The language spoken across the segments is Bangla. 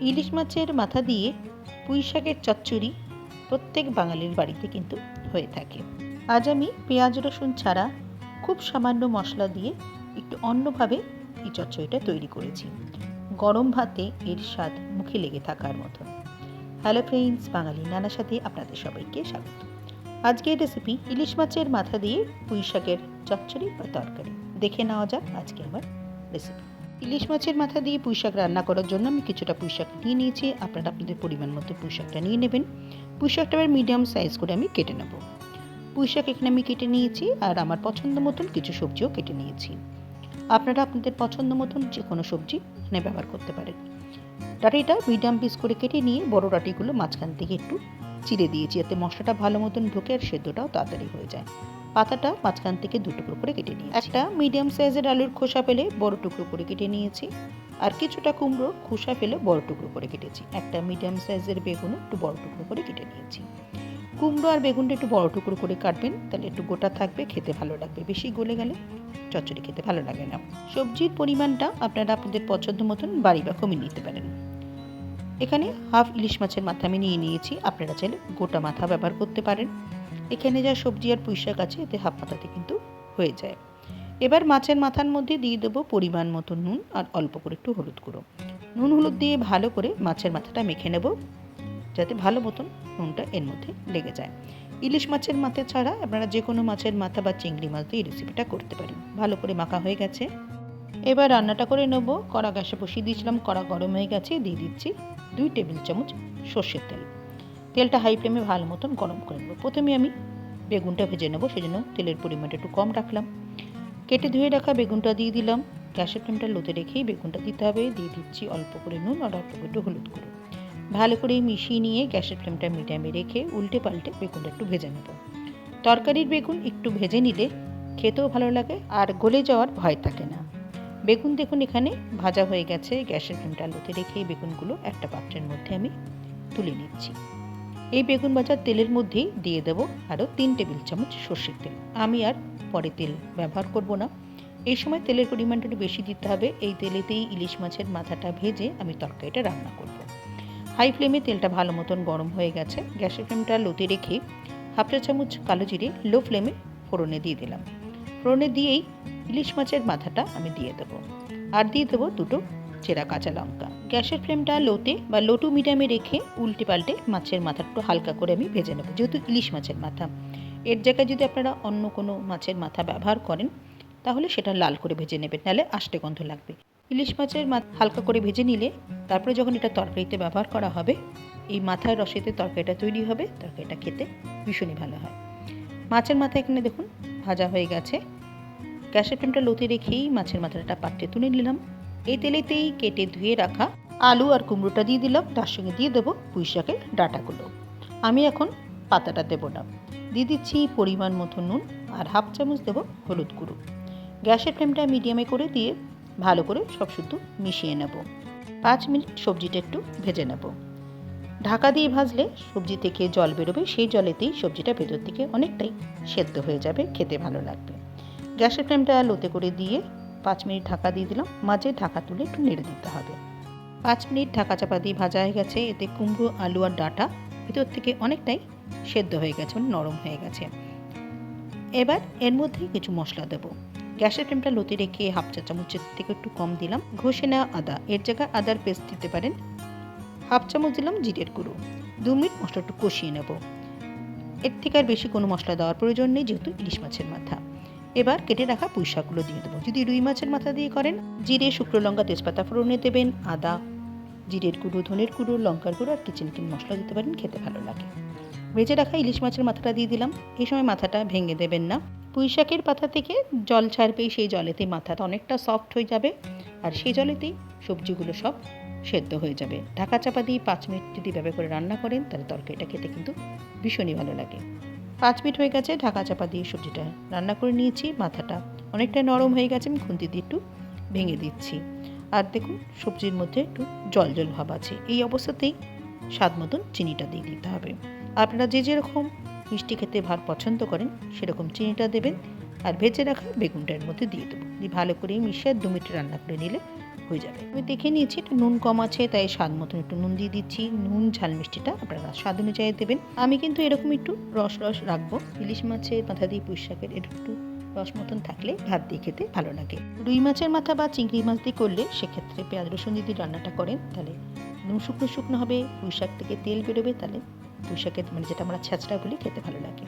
ইলিশ মাছের মাথা দিয়ে পুঁই শাকের চচ্চড়ি প্রত্যেক বাঙালির বাড়িতে কিন্তু হয়ে থাকে। আজ আমি পেঁয়াজ, রসুন ছাড়া খুব সামান্য মশলা দিয়ে একটু অন্যভাবে এই চচ্চড়িটা তৈরি করেছি। গরম ভাতে এর স্বাদ মুখে লেগে থাকার মতো। হ্যালো ফ্রেন্ডস বাঙালি নানা সাথে আপনাদের সবাইকে স্বাগত। আজকের রেসিপি ইলিশ মাছের মাথা দিয়ে পুঁই শাকের চচ্চড়ি বা তরকারি। দেখে নেওয়া যাক আজকে আমার রেসিপি ইলিশ মাছের মাথা দিয়ে পুঁই শাক রান্না করার জন্য আমি কিছুটা পুঁই শাক নিয়ে নিয়েছি। আপনারা আপনাদের পরিমাণ মতো পুঁই শাকটা নিয়ে নেবেন। পুঁই শাকটা আবার মিডিয়াম সাইজ করে আমি কেটে নেব। পুঁই শাক এখানে আমি কেটে নিয়েছি আর আমার পছন্দ মতন কিছু সবজিও কেটে নিয়েছি। আপনারা আপনাদের পছন্দ মতন যে কোনো সবজি এখানে ব্যবহার করতে পারেন। ডাটিটা মিডিয়াম পিস করে কেটে নিয়ে বড় ডাটিগুলো মাঝখান থেকে একটু চিড়ে দিয়েছি যাতে মশলাটা ভালো মতন ঢোকে আর সেদ্ধটাও তাড়াতাড়ি হয়ে যায়। পাতাটা মাঝখান থেকে দু টুকরো করে কেটে নিয়েছি। একটা মিডিয়াম সাইজের আলুর খোসা ফেলে বড় টুকরো করে কেটে নিয়েছি। আর কিছুটা কুমড়ো খোসা ফেলে বড় টুকরো করে কেটেছি। একটা মিডিয়াম সাইজের বেগুন একটু বড় টুকরো করে কেটে নিয়েছি। কুমড়ো আর বেগুনটা একটু বড় টুকরো করে কাটবেন, তাহলে একটু গোটা থাকবে, খেতে ভালো লাগবে। বেশি গলে গেলে চচ্চড়ি খেতে ভালো লাগে না। সবজির পরিমাণটা আপনারা আপনাদের পছন্দ মতন বাড়ি বা কমিয়ে নিতে পারেন। এখানে হাফ ইলিশ মাছের মাথা আমি নিয়ে নিয়েছি। আপনারা চাইলে গোটা মাথা ব্যবহার করতে পারেন। এখানে যা সবজি আর পুঁই শাক আছে, এতে হাফ পাতাতে কিন্তু হয়ে যায়। এবার মাছের মাথার মধ্যে দিয়ে দেবো পরিমাণ মতো নুন আর অল্প করে একটু হলুদ গুঁড়ো। নুন হলুদ দিয়ে ভালো করে মাছের মাথাটা মেখে নেব, যাতে ভালো মতন নুনটা এর মধ্যে লেগে যায়। ইলিশ মাছের মাথা ছাড়া আপনারা যে কোনো মাছের মাথা বা চিংড়ি মাছ দিয়ে এই রেসিপিটা করতে পারেন। ভালো করে মাখা হয়ে গেছে। এবার রান্নাটা করে নেব। কড়া গ্যাসে বসিয়ে দিয়েছিলাম। কড়া গরম হয়ে গেছে। দিয়ে দিচ্ছি দুই টেবিল চামচ সর্ষের তেল। তেলটা হাই ফ্লেমে ভালো মতন গরম করে নেব। প্রথমে আমি বেগুনটা ভেজে নেব, সেজন্য তেলের পরিমাণটা একটু কম রাখলাম। কেটে ধুয়ে রাখা বেগুনটা দিয়ে দিলাম। গ্যাসের ফ্লেমটা লোতে রেখেই বেগুনটা দিতে হবে। দিয়ে দিচ্ছি অল্প করে নুন আর অল্প একটু হলুদ করে ভালো করে মিশিয়ে নিয়ে গ্যাসের ফ্লেমটা মিডিয়ামে রেখে উল্টে পাল্টে বেগুনটা একটু ভেজে নেব। তরকারির বেগুন একটু ভেজে নিলে খেতেও ভালো লাগে আর গলে যাওয়ার ভয় থাকে না। বেগুন দেখুন এখানে ভাজা হয়ে গেছে। গ্যাসের ফ্লেমটা লোতে রেখে বেগুনগুলো একটা পাত্রের মধ্যে আমি তুলে নিচ্ছি। এই বেগুন ভাজার তেলের মধ্যেই দিয়ে দেবো আরও তিন টেবিল চামচ সর্ষের তেল। আমি আর পরে তেল ব্যবহার করব না। এই সময় তেলের পরিমাণটা একটু বেশি দিতে হবে। এই তেলেতেই ইলিশ মাছের মাথাটা ভেজে আমি তরকারিটা রান্না করব। হাই ফ্লেমে তেলটা ভালো মতন গরম হয়ে গেছে। গ্যাসের ফ্লেমটা লোতে রেখে হাফ চা চামচ কালো জিরে লো ফ্লেমে ফোড়নে দিয়ে দিলাম। ফোড়নে দিয়েই ইলিশ মাছের মাথাটা আমি দিয়ে দেবো। আর দিয়ে দেবো দুটো চেরা কাঁচা লঙ্কা। গ্যাসের ফ্লেমটা লোতে বা লো টু মিডিয়ামে রেখে উল্টে পাল্টে মাছের মাথাটা একটু হালকা করে আমি ভেজে নেব, যেহেতু ইলিশ মাছের মাথা। এর জায়গায় যদি আপনারা অন্য কোনো মাছের মাথা ব্যবহার করেন, তাহলে সেটা লাল করে ভেজে নেবেন, নাহলে আষ্টে গন্ধ লাগবে। ইলিশ মাছের মাথা হালকা করে ভেজে নিলে তারপরে যখন এটা তরকারিতে ব্যবহার করা হবে, এই মাথার রসেতে তরকারিটা তৈরি হবে, তরকারিটা খেতে ভীষণই ভালো হয়। মাছের মাথা এখানে দেখুন ভাজা হয়ে গেছে। গ্যাসের ফ্লেমটা লোতে রেখেই মাছের মাথাটা পাত্রে তুলে নিলাম। এই তেলেতেই কেটে ধুয়ে রাখা আলু আর কুমড়োটা দিয়ে দিলাম। তার সঙ্গে দিয়ে দেবো পুঁই শাকের ডাটাগুলো। আমি এখন পাতাটা দেবো না। দিয়ে দিচ্ছি পরিমাণ মতো নুন আর হাফ চামচ দেবো হলুদ গুঁড়ো। গ্যাসের ফ্লেমটা মিডিয়ামে করে দিয়ে ভালো করে সব শুদ্ধ মিশিয়ে নেব। পাঁচ মিনিট সবজিটা একটু ভেজে নেব। ঢাকা দিয়ে ভাজলে সবজি থেকে জল বেরোবে, সেই জলেতেই সবজিটা ভেতর থেকে অনেকটাই সেদ্ধ হয়ে যাবে, খেতে ভালো লাগবে। গ্যাসের ফ্লেমটা লোতে করে দিয়ে পাঁচ মিনিট ঢাকা দিয়ে দিলাম। মাঝে ঢাকা তুলে একটু নেড়ে দিতে হবে। পাঁচ মিনিট ঢাকা চাপা দিয়ে ভাজা হয়ে গেছে। এতে কুমড়ো, আলু আর ডাটা ভিতর থেকে অনেকটাই সেদ্ধ হয়ে গেছে মানে নরম হয়ে গেছে। এবার এর মধ্যে কিছু মশলা দেবো। গ্যাসের ফ্লেমটা লতি রেখে হাফ চা চামচের থেকে একটু কম দিলাম। ঘষে নেওয়া আদা। এর জায়গায় আদার পেস্ট দিতে পারেন। হাফ চামচ দিলাম জিরের গুঁড়ো। দু মিনিট মশলা একটু কষিয়ে নেব। এর থেকে আর বেশি কোনো মশলা দেওয়ার প্রয়োজন নেই, যেহেতু ইলিশ মাছের মাথা। এবার কেটে রাখা পুঁই শাকগুলো দিয়ে দেবো। যদি রুই মাছের মাথা দিয়ে করেন, জিরে, শুকনো লঙ্কা, তেজপাতা ফোড়নে দেবেন, আদা, জিরের গুঁড়ো, ধনের গুঁড়ো, লঙ্কার গুঁড়ো আর কিচেন কিন মশলা দিতে পারেন, খেতে ভালো লাগে। ভেজে রাখা ইলিশ মাছের মাথাটা দিয়ে দিলাম। এই সময় মাথাটা ভেঙে দেবেন না। পুঁই শাকের পাতা থেকে জল ছাড়বে, সেই জলেতে মাথাটা অনেকটা সফট হয়ে যাবে আর সেই জলেতেই সবজিগুলো সব সেদ্ধ হয়ে যাবে। ঢাকা চাপা দিয়ে পাঁচ মিনিট যদি ব্যবহার করে রান্না করেন, তাহলে তরকারিটা খেতে কিন্তু ভীষণই ভালো লাগে। পাঁচ মিনিট হয়ে গেছে, ঢাকা চাপা দিয়ে সবজিটা রান্না করে নিয়েছি, মাথাটা অনেকটা নরম হয়ে গেছে, আমি খুন্তি দিয়ে একটু ভেঙে দিচ্ছি। আর দেখুন, সবজির মধ্যে একটু জল জল ভাব আছে। এই অবস্থাতেই স্বাদ মতন চিনিটা দিয়ে দিতে হবে। আপনারা যে যেরকম মিষ্টি খেতে ভার পছন্দ করেন, সেরকম চিনিটা দেবেন। আর ভেজে রাখা বেগুনটার মধ্যে দিয়ে দেবো। দিয়ে ভালো করে মিশিয়ে দু মিনিট রান্না করে নিলে হয়ে যাবে। আমি দেখে নিয়েছি, একটু নুন কম আছে, তাই স্বাদ মতন একটু নুন দিয়ে দিচ্ছি। নুন, ঝাল মিষ্টিটা আপনারা স্বাদ অনুযায়ী দেবেন। আমি কিন্তু এরকম একটু রস রস রাখব। ইলিশ মাছের মাথা দিয়ে পুঁই শাকের একটু রস মতন থাকলে ভাত দিয়ে খেতে ভালো লাগে। রুই মাছের মাথা বা চিংড়ি মাছ দিয়ে করলে সেক্ষেত্রে পেঁয়াজ রসুন যদি রান্নাটা করেন, তাহলে নুন শুকনো শুকনো হবে, পুঁই শাক থেকে তেল বেরোবে, তাহলে পুঁই শাকের মানে যেটা আমরা ছ্যাঁচড়া বলি, খেতে ভালো লাগে।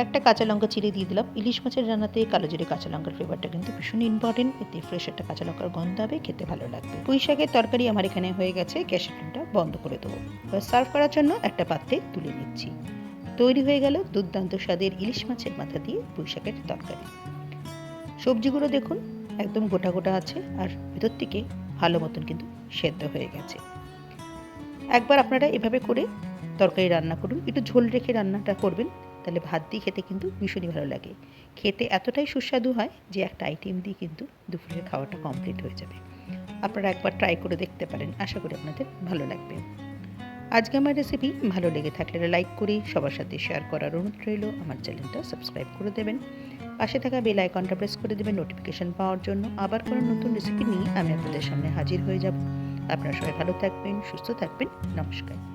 একটা কাঁচা লঙ্কা চিড়ে দিয়ে দিলাম। ইলিশ মাছের রান্নাতে কালো জিরে কাঁচা লঙ্কার ফ্লেভারটা কিন্তু ভীষণ ইম্পর্টেন্ট এতে ফ্রেশ একটা কাঁচা লঙ্কার গন্ধ হবে, খেতে ভালো লাগবে। পুঁই শাকের তরকারি আমার এখানে হয়ে গেছে, গ্যাসের ফ্লেমটা বন্ধ করে দেবো। এবার সার্ভ করার জন্য একটা পাত্রে তুলে নিচ্ছি। তৈরি হয়ে গেল দুর্দান্ত স্বাদের ইলিশ মাছের মাথা দিয়ে পুঁই শাকের তরকারি। সবজিগুলো দেখুন, একদম গোটা গোটা আছে, আর ভেতর থেকে ভালো মতন কিন্তু সেদ্ধ হয়ে গেছে। একবার আপনারা এভাবে করে তরকারি রান্না করুন, একটু ঝোল রেখে রান্নাটা করবেন তাহলে ভাত দিয়ে খেতে কিন্তু ভীষণই ভালো লাগে। খেতে এতটাই সুস্বাদু হয় যে একটা আইটেম দিয়ে কিন্তু দুপুরের খাওয়াটা কমপ্লিট হয়ে যাবে। আপনারা একবার ট্রাই করে দেখতে পারেন, আশা করি আপনাদের ভালো লাগবে। আজকে আমার রেসিপি ভালো লেগে থাকলে লাইক করে সবার সাথে শেয়ার করার অনুরোধ রইল। আমার চ্যানেলটা সাবস্ক্রাইব করে দেবেন। পাশে থাকা বেল আইকনটা প্রেস করে দেবেন নোটিফিকেশন পাওয়ার জন্য। আবার কোনো নতুন রেসিপি নিয়ে আমি আপনাদের সামনে হাজির হয়ে যাব। আপনারা সবাই ভালো থাকবেন, সুস্থ থাকবেন। নমস্কার।